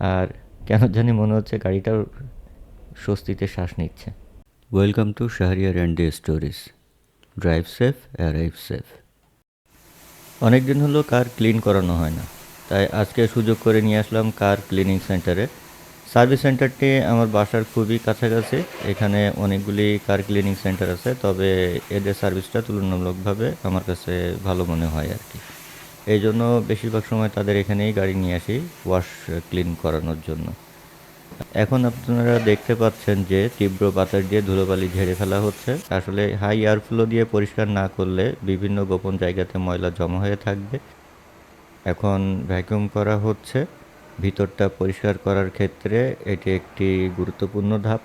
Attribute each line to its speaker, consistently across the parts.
Speaker 1: আর কেন জানি মনে হচ্ছে গাড়িটাও স্বস্তিতে শ্বাস নিচ্ছে। Welcome to Shahriar and day stories drive safe arrive safe অনেক দিন হলো কার ক্লিন করানো হয় না তাই আজকে সুযোগ করে নিয়ে আসলাম কার ক্লিনিং সেন্টারে। সার্ভিস সেন্টারটি আমার বাসার খুবই কাছাকাছি এখানে অনেকগুলি কার ক্লিনিং সেন্টার আছে তবে এদের সার্ভিসটা তুলনামূলকভাবে আমার কাছে ভালো মনে হয় আর কি। এই জন্য বেশিরভাগ সময় তাদের এখানেই গাড়ি নিয়ে আসি ওয়াশ ক্লিন করানোর জন্য। এখন আপনারা দেখতে পাচ্ছেন যে তীব্র বাতাস দিয়ে ধুলোবালি ঝেড়ে ফেলা হচ্ছে। আসলে হাই এয়ারফ্লো দিয়ে পরিষ্কার না করলে বিভিন্ন গোপন জায়গাতে ময়লা জমা হয়ে থাকবে। এখন ভ্যাকুয়াম করা হচ্ছে। ভিতরটা পরিষ্কার করার ক্ষেত্রে এটি একটি গুরুত্বপূর্ণ ধাপ।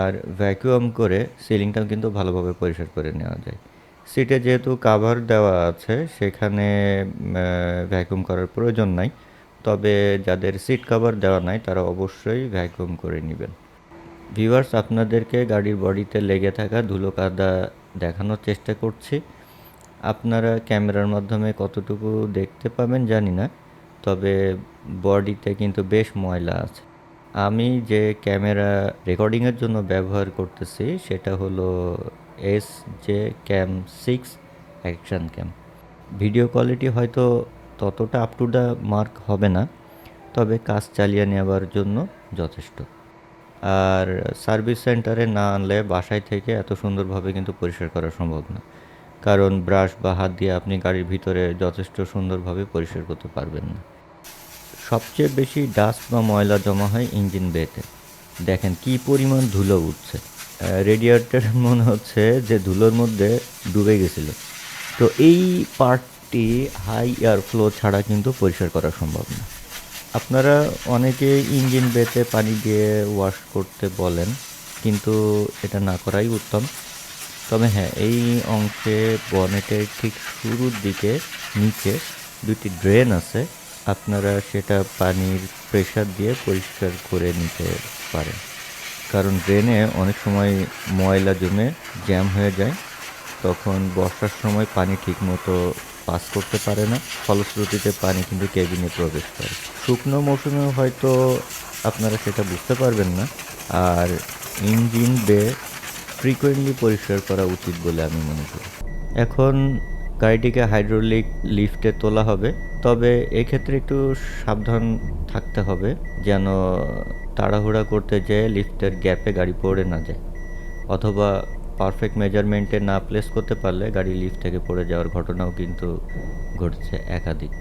Speaker 1: আর ভ্যাকুয়াম করে সিলিংটাও কিন্তু ভালোভাবে পরিষ্কার করে নেওয়া যায়। সিটে যেহেতু কাভার দেওয়া আছে, সেখানে ভ্যাকুয়াম করার প্রয়োজন নাই। তবে যাদের সিট কাভার দেওয়া নাই, তারা অবশ্যই ভ্যাকুয়াম করে নেবেন। ভিউয়ার্স আপনাদেরকে গাড়ির বডিতে লেগে থাকা ধুলো কাদা দেখানোর চেষ্টা করছি। আপনারা ক্যামেরার মাধ্যমে কতটুকু দেখতে পাবেন জানি না, তবে বডিতে কিন্তু বেশ ময়লা আছে। আমি যে ক্যামেরা রেকর্ডিংয়ের জন্য ব্যবহার করতেছি, সেটা হলো S J cam six action cam. Video quality হয়তো ততটা আপ টু দ্য মার্ক হবে না, তবে কাজ চালিয়ে নেওয়ার জন্য যথেষ্ট। আর সার্ভিস সেন্টারে না আনলে বাসায় থেকে এত সুন্দরভাবে কিন্তু পরিষ্কার করা সম্ভব না। কারণ ব্রাশ বা হাত দিয়ে আপনি গাড়ির ভিতরে যথেষ্ট সুন্দরভাবে পরিষ্কার করতে পারবেন না। সবচেয়ে বেশি ডাস্ট বা ময়লা জমা হয় ইঞ্জিন বেতে দেখেন কি পরিমাণ ধুলো উঠছে। রেডিয়েটার মনে হচ্ছে যে ধুলোর মধ্যে ডুবে গেছিল। তো এই পার্টটি হাই এয়ার ফ্লো ছাড়া কিন্তু পরিষ্কার করা সম্ভব না। আপনারা অনেকে ইঞ্জিন বেতে পানি দিয়ে ওয়াশ করতে বলেন, কিন্তু এটা না করাই উত্তম। তবে হ্যাঁ এই অংশে বনেটের ঠিক শুরুর দিকে নিচে দুটি ড্রেন আছে। আপনারা সেটা পানির প্রেশার দিয়ে পরিষ্কার করে নিতে পারেন। কারণ ড্রেনে অনেক সময় ময়লা জমে জ্যাম হয়ে যায়। তখন বর্ষার সময় পানি ঠিকমতো পাস করতে পারে না। ফলশ্রুতিতে পানি কিন্তু কেবিনে প্রবেশ করে। শুকনো মৌসুমেও হয়তো আপনারা সেটা বুঝতে পারবেন না। আর ইঞ্জিন বে ফ্রিকোয়েন্টলি পরিষ্কার করা উচিত বলে আমি মনে করি। এখন গাড়িটিকে হাইড্রোলিক লিফটে তোলা হবে। তবে এক্ষেত্রে একটু সাবধান থাকতে হবে যেন তাড়াহুড়া করতে যেয়ে লিফটের গ্যাপে গাড়ি পড়ে না যায়। অথবা পারফেক্ট মেজারমেন্টে না প্লেস করতে পারলে গাড়ি লিফট থেকে পড়ে যাওয়ার ঘটনাও কিন্তু ঘটছে একাধিক।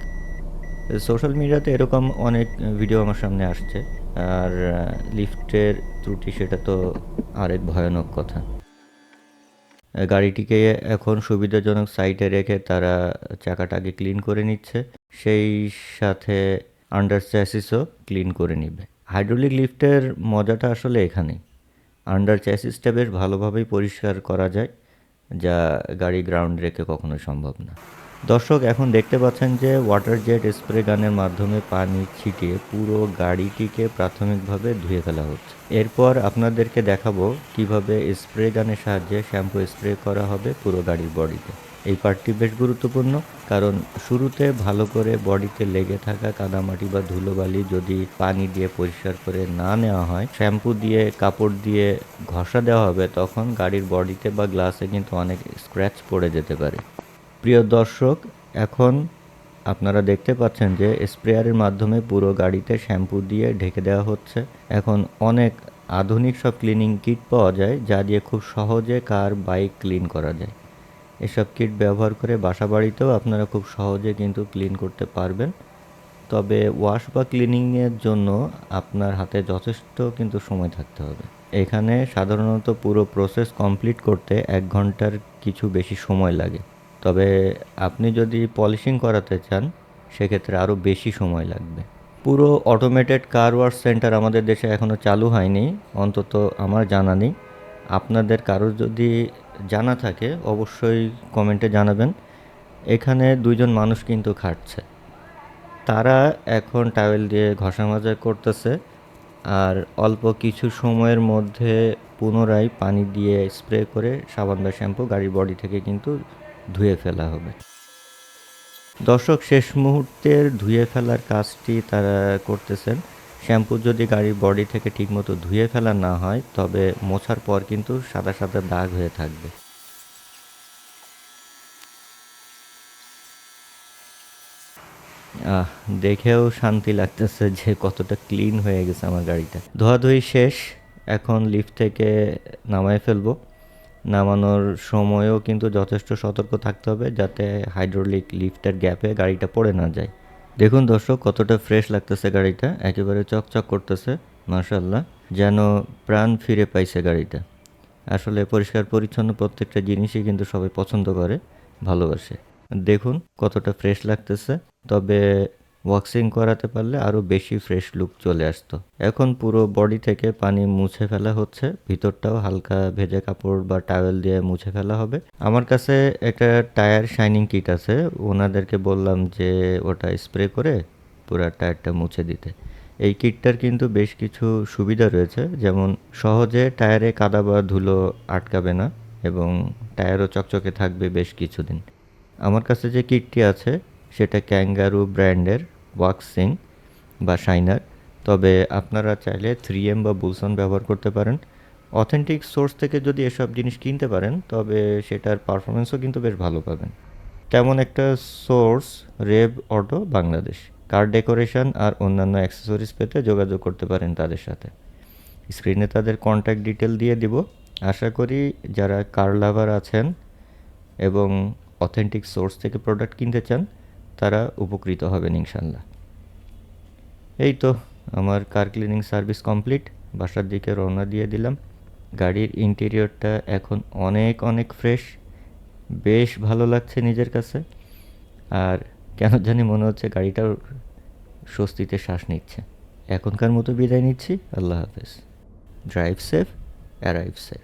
Speaker 1: সোশ্যাল মিডিয়াতে এরকম অনেক ভিডিও আমার সামনে আসছে, আর লিফটের ত্রুটি সেটা তো আরেক ভয়ানক কথা। গাড়িটিকে এখন সুবিধাজনক সাইটে রেখে তারা চাকাটাকে ক্লিন করে নিচ্ছে, সেই সাথে আন্ডার চ্যাসিসও ক্লিন করে নিবে। হাইড্রোলিক লিফটের মজাটা আসলে এখানেই। আন্ডার চ্যাসিসটা বেশ ভালোভাবেই পরিষ্কার করা যায়, যা গাড়ি গ্রাউন্ড রেখে কখনো সম্ভব না। দর্শক, এখন দেখতে পাচ্ছেন যে ওয়াটার জেট স্প্রে গানের মাধ্যমে পানি ছিটিয়ে পুরো গাড়িটিকে প্রাথমিকভাবে ধুয়ে ফেলা হচ্ছে। এরপর আপনাদেরকে দেখাবো কীভাবে স্প্রে গানের সাহায্যে শ্যাম্পু স্প্রে করা হবে পুরো গাড়ির বডিতে। এই পার্টটি বেশ গুরুত্বপূর্ণ, কারণ শুরুতে ভালো করে বডিতে লেগে থাকা কাদামাটি বা ধুলোবালি যদি পানি দিয়ে পরিষ্কার করে না নেওয়া হয়, শ্যাম্পু দিয়ে, কাপড় দিয়ে ঘষা দেওয়া হবে, তখন গাড়ির বডিতে বা গ্লাসে কিন্তু অনেক স্ক্র্যাচ পড়ে যেতে পারে। প্রিয় দর্শক, এখন আপনারা দেখতে পাচ্ছেন যে স্প্রেয়ারের মাধ্যমে পুরো গাড়িতে শ্যাম্পু দিয়ে ঢেকে দেওয়া হচ্ছে। এখন অনেক আধুনিক সব ক্লিনিং কিট পাওয়া যায়, যা দিয়ে খুব সহজে কার বাইক ক্লিন করা যায়। এসব কিট ব্যবহার করে বাসা বাড়িতেও আপনারা খুব সহজে কিন্তু ক্লিন করতে পারবেন। তবে ওয়াশ বা ক্লিনিংয়ের জন্য আপনার হাতে যথেষ্ট কিন্তু সময় থাকতে হবে। এখানে সাধারণত পুরো প্রসেস কমপ্লিট করতে এক ঘণ্টার কিছু বেশি সময় লাগে। তবে আপনি যদি পলিশিং করাতে চান, সেক্ষেত্রে আরও বেশি সময় লাগবে। পুরো অটোমেটেড কার ওয়াশ সেন্টার আমাদের দেশে এখনও চালু হয়নি। অন্তত আমার জানা নেই। আপনাদের কারোর যদি জানা থাকে, অবশ্যই কমেন্টে জানাবেন। এখানে দুইজন মানুষ কিন্তু খাটছে। তারা এখন টাওয়েল দিয়ে ঘষা মাজা করতেছে আর অল্প কিছু সময়ের মধ্যে পুনরায় পানি দিয়ে স্প্রে করে সাবান বা শ্যাম্পু গাড়ির বডি থেকে কিন্তু ধুয়ে ফেলা হবে। দর্শক, শেষ মুহূর্তের ধুয়ে ফেলার কাজটি তারা করতেছেন। শ্যাম্পু যদি গাড়ির বডি থেকে ঠিকমতো ধুয়ে ফেলা না হয়, তবে মোছার পর কিন্তু সাদা সাদা দাগ হয়ে থাকবে। আহ, দেখেও শান্তি লাগতেছে যে কতটা ক্লিন হয়ে গেছে আমার গাড়িটা। ধোয়াধুয়ি শেষ, এখন লিফট থেকে নামায় ফেলব। নামানোর সময়ও কিন্তু যথেষ্ট সতর্ক থাকতে হবে যাতে হাইড্রোলিক লিফটের গ্যাপে গাড়িটা পড়ে না যায়। দেখুন দর্শক, কতটা ফ্রেশ লাগতেছে গাড়িটা। একেবারে চকচক করতেছে মার্শাল্লাহ যেন প্রাণ ফিরে পাইছে গাড়িটা। আসলে পরিষ্কার, পরিচ্ছন্ন প্রত্যেকটা জিনিসই কিন্তু সবাই পছন্দ করে, ভালোবাসে। দেখুন কতটা ফ্রেশ লাগতেছে। তবে ওয়াক্সিং করাতে পারলে আরও বেশি ফ্রেশ লুক চলে আসতো। এখন পুরো বডি থেকে পানি মুছে ফেলা হচ্ছে, ভিতরটাও হালকা ভেজা কাপড় বা টাওয়েল দিয়ে মুছে ফেলা হবে। আমার কাছে একটা টায়ার শাইনিং কিট আছে, ওনাদেরকে বললাম যে ওটা স্প্রে করে পুরো টায়ারটা মুছে দিতে। এই কিটটার কিন্তু বেশ কিছু সুবিধা রয়েছে, যেমন সহজে টায়ারে কাদা বা ধুলো আটকাবে না এবং টায়ারও চকচকে থাকবে বেশ কিছুদিন। আমার কাছে যে কিটটি আছে সেটা ক্যাঙ্গারু ব্র্যান্ডের ওয়াক্সিং বা শাইনার। তবে আপনারা চাইলে থ্রি এম বা বুলসন ব্যবহার করতে পারেন। অথেন্টিক সোর্স থেকে যদি এসব জিনিস কিনতে পারেন, তবে সেটার পারফরমেন্সও কিন্তু বেশ ভালো পাবেন। তেমন একটা source rev auto Bangladesh. Car decoration আর অন্যান্য অ্যাক্সেসরিজ পেতে যোগাযোগ করতে পারেন তাদের সাথে। স্ক্রিনে তাদের কন্ট্যাক্ট ডিটেল দিয়ে দিব। আশা করি যারা কার লাভার আছেন এবং অথেন্টিক সোর্স থেকে প্রোডাক্ট কিনতে চান তারা উপকৃত হবেন ইনশাল্লাহ এই তো আমার কার ক্লিনিং সার্ভিস কমপ্লিট, বাসার দিকে রওনা দিয়ে দিলাম। গাড়ির ইন্টেরিয়রটা এখন অনেক অনেক ফ্রেশ, বেশ ভালো লাগছে নিজের কাছে। আর কেন জানি মনে হচ্ছে গাড়িটাও স্বস্তিতে শ্বাস নিচ্ছে। এখনকার মতো বিদায় নিচ্ছি, আল্লাহ হাফেজ। Drive safe arrive safe